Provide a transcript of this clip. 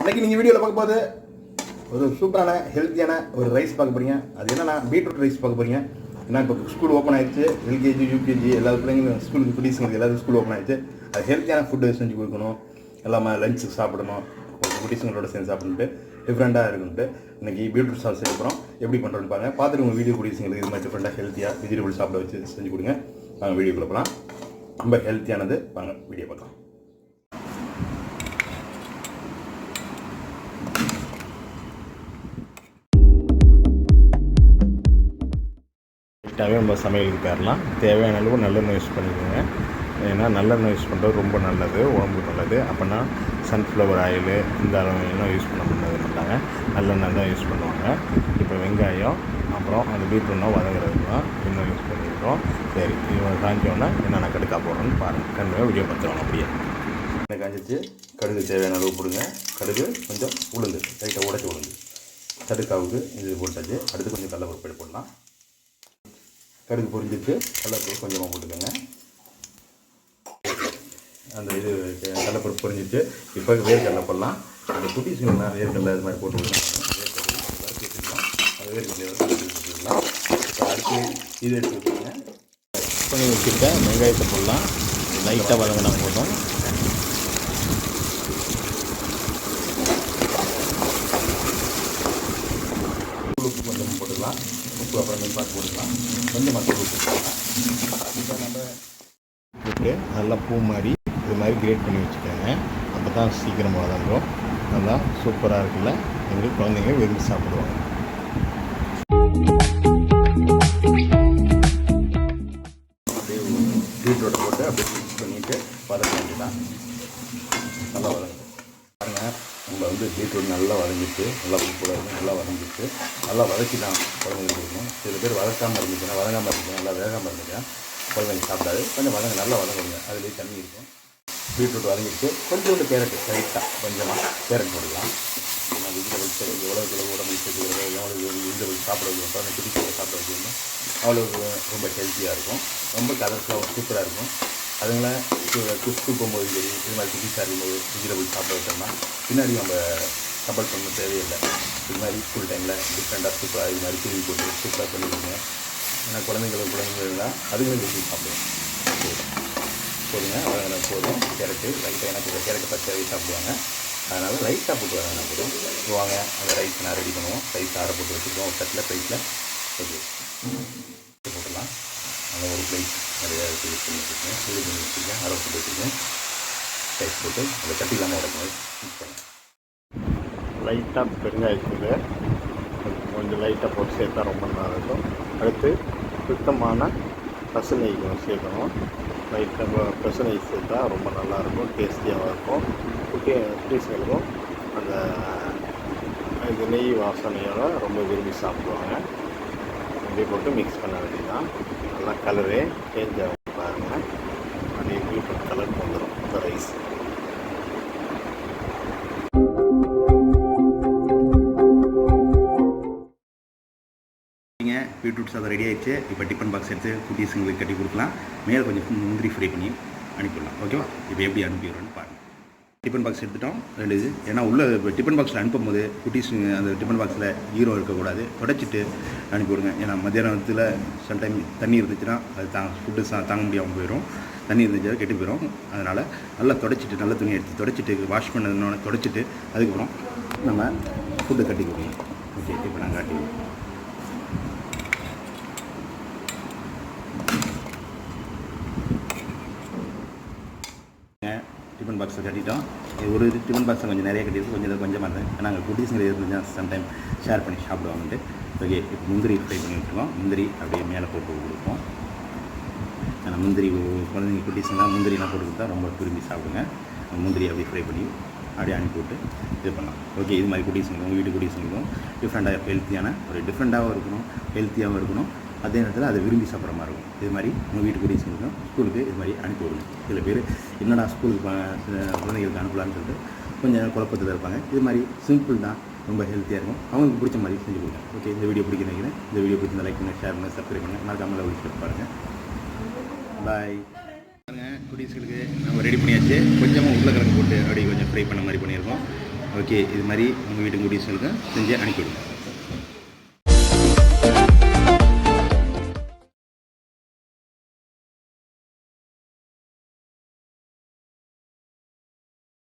இன்னைக்கு நீங்கள் வீடியோவில் பார்க்க போது ஒரு சூப்பரான ஹெல்த்தியான ஒரு ரைஸ் பார்க்க போறீங்க. அது என்னன்னா பீட்ரூட் ரைஸ் பார்க்க போறீங்க. ஏன்னா இப்போ ஸ்கூல் ஓப்பன் ஆயிடுச்சு. எல்கேஜி யூகேஜி எல்லா பிள்ளைங்களும் ஸ்கூலுக்கு குட்டீஸுங்களுக்கு எல்லாரும் ஸ்கூல் ஓப்பன் ஆயிடுச்சு. அது ஹெல்த்தியான ஃபுட்டு செஞ்சு கொடுக்கணும். எல்லாமே லஞ்சுக்கு சாப்பிடணும். ஒரு குட்டீஸுங்களோட சேர்ந்து சாப்பிட்டுட்டு டிஃப்ரெண்ட்டாக இருக்குன்ட்டு இன்னைக்கு பீட்ரூட் சாஸ் செய்ய போகிறோம் எப்படி பண்ணுறோன்னு பாருங்க. பார்த்துட்டு உங்கள் வீடியோ குட்டீஸுங்களுக்கு இது மாதிரி டிஃப்ரெண்ட்டாக ஹெல்த்தியாக வெஜிடபிள் சாப்பிட வச்சு செஞ்சு கொடுங்க. நாங்கள் வீடியோ போகலாம் ரொம்ப ஹெல்த்தியானது வாங்க வீடியோ பார்க்கலாம். கரெக்டாகவே நம்ம சமையலுக்கு தரலாம் தேவையான அளவு நல்லெண்ணெய் யூஸ் பண்ணிக்கோங்க. ஏன்னா நல்லெண்ணெய் யூஸ் பண்ணுறது ரொம்ப நல்லது உடம்புக்கு நல்லது. அப்போனா சன்ஃப்ளவர் ஆயில் இந்த அளவுலாம் யூஸ் பண்ண முடியாது மாட்டாங்க நல்லெண்ணெய் தான் யூஸ் பண்ணுவாங்க. இப்போ வெங்காயம் அப்புறம் அந்த பீட்ரூட்னா வதங்குறது தான் இன்னும் யூஸ் பண்ணியிருக்கோம் சரி இவன் காஞ்சோன்னா என்னென்ன கடுக்கா போடுறோன்னு பாருங்கள் கண்டிப்பாக வீடியோ பார்த்துருவாங்க அப்படியே. எண்ணெய் காஞ்சிச்சு கடுகு தேவையான அளவு கொடுங்க கடுகு கொஞ்சம் உளுந்து லைட்டாக உடச்சி உளுந்து. கடுக்காவுக்கு இது போட்டாச்சு. அடுத்து கொஞ்சம் கடலப்பருப்பு போடலாம். கடுகு பொரிஞ்சிட்டு கடலப்பருப்பு கொஞ்சமாக போட்டுக்கோங்க. அந்த இது கடலப்பருப்பு பொரிஞ்சிட்டு இப்போ வேர்க்கடலை போடலாம். அந்த குட்டி சின்ன வேர்க்கடலை இது மாதிரி போட்டு விடலாம். வேர்க்கடலை வச்சுக்கலாம் அடுத்து இது எடுத்து வச்சுக்கோங்க. பண்ணி வச்சுருக்க வெங்காயத்தை போடலாம். லைட்டாக வதங்கினா போதும். உப்பு கொஞ்சம் போட்டுக்கலாம். உப்பு அப்புறம் பார்த்து போட்டுக்கலாம். கொஞ்சமாக தூள் உப்பு இப்போ நம்ம போட்டு நல்லா பூ மாதிரி இது மாதிரி கிரேட் பண்ணி வச்சுக்கோங்க அப்போ தான் சீக்கிரம் வதங்கும் நல்லா சூப்பராக இருக்குல்ல? எங்களுக்கு குழந்தைங்க விரும்பி சாப்பிடுவாங்க. அப்படியே பீட்ரூட்டை போட்டு அப்படியே மிக்ஸ் பண்ணிவிட்டு வதக்க வேண்டியதான் நல்லா வதங்கும் பாருங்கள் நம்ம வந்து பீட்ரூட் நல்லா வதங்கிட்டு நல்லா உப்பு நல்லா வதங்கிட்டு நல்லா வதக்கி தான் குழந்தைங்க கொடுக்கணும். சில பேர் வதக்காமல் இருந்துச்சுன்னா வதங்காமல் இருந்துச்சு நல்லா வேகாமல் இருந்துச்சுன்னா குழந்தைங்க சாப்பிடாது. கொஞ்சம் வதங்க நல்லா வதங்குங்க. அதுலேயே தண்ணி இருக்கும். பீட்ரூட் வதங்கிட்டு கொஞ்சோண்டு கேரட் லைட்டாக கொஞ்சமாக கேரட் போடலாம். ஏன்னா வெஜிடபிள்ஸ் எவ்வளோ கிலோ உடம்பு சேர்த்துக்கிறதோ எவ்வளோ வெஜிடபிள்ஸ் சாப்பிட வைக்கணும். குழந்தை பிடிச்சதை சாப்பிட வைக்கணும் அவ்வளோ ரொம்ப ஹெல்த்தியாக இருக்கும். ரொம்ப கலர்ஃபுல்லாக சூப்பராக இருக்கும். அதுங்களை குஸ்கு போகும்போது சரி இது மாதிரி குட்டி இருக்கும்போது வெஜிடபிள் சாப்பிட வச்சோம்னா பின்னாடி நம்ம கம்பல் பண்ண தேவையில்லை. இது மாதிரி ஸ்கூல் டைமில் டிஃப்ரெண்ட்டாக சூப்பராக இது மாதிரி திருவி போட்டு சூப்பராக பண்ணிடுங்க ஏன்னா குழந்தைங்களுக்கு குழந்தைங்கள்லாம் அதுங்களும் விரும்பி சாப்பிடுவோம் போதுங்க. அவங்க போதும். கேரட்டு லைட்டாக எனக்கு கேரட்டு பச்சை சாப்பிடுவாங்க. அதனால் லைட்டாக போட்டு வரேன் போதும். வாங்க. அந்த ரைஸ் நான் ரெடி பண்ணுவோம். ரைஸ் ஆற போட்டு வச்சுருக்கோம். தட்டில் ரைஸில் ஓகே. அந்த ஒரு பிளேட் நிறையா இது பண்ணி வச்சுருக்கேன் சூடு பண்ணி வச்சுருக்கேன். அரை போட்டு வச்சுருக்கேன். ரைஸ் போட்டு அந்த கட்டி இல்லாமல் உடம்பு லைட்டாக பெருங்காயத்தூள் கொஞ்சம் லைட்டாக போட்டு சேர்த்தா ரொம்ப நல்லா இருக்கும் அடுத்து சுத்தமான பசு நெய் சேர்க்கணும். லைட்டாக பசு சேர்த்தா ரொம்ப நல்லாயிருக்கும். டேஸ்டியாகவும் இருக்கும். குட்டி குட்டீஸ்களுக்கும் அந்த இது நெய் வாசனையோட ரொம்ப விரும்பி சாப்பிடுவாங்க. அப்படியே போட்டு மிக்ஸ் பண்ண வேண்டியதான் நல்லா கலரே சேஞ்ச் ஆகும் பாருங்கள் அப்படியே பீட்ரூட் கலர் வந்துடும் இந்த ரைஸ் பீட்ரூட் சாதம் ரெடி ஆகிடுச்சு இப்போ டிஃபன் பாக்ஸ் எடுத்து குட்டீஸுங்களுக்கு கட்டி கொடுக்கலாம். மேலே கொஞ்சம் முந்திரி ஃப்ரை பண்ணி அனுப்பிடலாம். ஓகேவா இப்போ எப்படி அனுப்பிடுறோன்னு பாருங்கள் டிஃபன் பாக்ஸ் எடுத்துட்டோம். ரெண்டு இது. ஏன்னா உள்ள இப்போ டிஃபன் பாக்ஸில் அனுப்பும்போது குட்டீஸ் அந்த டிஃபன் பாக்ஸில் ஈரோ இருக்கக்கூடாது. தொடச்சிட்டு அனுப்பி விடுங்க ஏன்னா மத்தியானத்தில் சம்டைம் தண்ணி இருந்துச்சுன்னா அது தாங்க ஃபுட்டு சா தாங்க முடியாமல் போயிடும் தண்ணி இருந்துச்சா கெட்டு போயிடும் அதனால் நல்லா தொடச்சிட்டு நல்ல துணி எடுத்து தொடச்சிட்டு வாஷ் பண்ணதுன்னு தொடச்சிட்டு அதுக்கப்புறம் நம்ம ஃபுட்டு கட்டி கொடுக்கணும் ஓகே இப்போ நான் காட்டி டிஃபன் பாக்ஸை கட்டிட்டோம். ஒரு டிஃபன் பாக்ஸை கொஞ்சம் நிறைய கட்டியிருக்கு. கொஞ்சம் கொஞ்சமாக இருந்தது. நாங்கள் குட்டீஸுங்க இருந்துச்சுன்னா சம்டைம் ஷேர் பண்ணி சாப்பிடுவாங்கன்ட்டு. ஓகே இப்போ முந்திரி ஃப்ரை பண்ணி விட்டுருவோம் முந்திரி அப்படியே மேலே போட்டு கொடுப்போம். ஏன்னா முந்திரி குழந்தைங்க குட்டீஸுங்களாம் முந்திரிலாம் போட்டு கொடுத்தா ரொம்ப விரும்பி சாப்பிடுங்க. முந்திரி அப்படியே ஃப்ரை பண்ணி அப்படியே அனுப்பிவிட்டு இது பண்ணலாம். ஓகே இது மாதிரி குட்டீஸுங்களுக்கும் உங்கள் வீட்டு குட்டீஸுங்களுக்கும் டிஃப்ரெண்ட்டாக ஹெல்த்தியான ஒரு டிஃப்ரெண்ட்டாகவும் இருக்கணும். ஹெல்த்தியாகவும் இருக்கணும். அதே நேரத்தில் அதை விரும்பி சாப்பிட்ற மாதிரி இருக்கும். இது மாதிரி உங்கள் வீட்டு குட்டீஸுங்களுக்கும் ஸ்கூலுக்கு இது மாதிரி அனுப்பி விடுங்க. சில பேர் என்னடா ஸ்கூலுக்கு குழந்தைங்களுக்கு அனுப்பலான்னு சொல்லிட்டு கொஞ்சம் குழப்பத்தில் இருப்பாங்க. இது மாதிரி சிம்பிள் தான். ரொம்ப ஹெல்த்தியாக இருக்கும். அவங்களுக்கு பிடிச்ச மாதிரி செஞ்சு கொடுங்க. ஓகே இந்த வீடியோ பிடிக்க நினைக்கிறேன். இந்த வீடியோ பிடிச்சிருந்தா லைக் பண்ணுங்கள் ஷேர் பண்ணுங்கள் சப்ஸ்கிரைப் பண்ணுங்கள் மறக்காமல் வீடியோ பாருங்கள் பாய் பாருங்கள் குட்டீஸ்களுக்கு நம்ம ரெடி பண்ணியாச்சு. கொஞ்சமாக உருளைக்கிழங்கு போட்டு அப்படி கொஞ்சம் ஃப்ரை பண்ண மாதிரி பண்ணியிருக்கோம். ஓகே இது மாதிரி உங்கள் வீட்டு குடிசலுக்கு செஞ்சு அனுப்பிவிடுங்க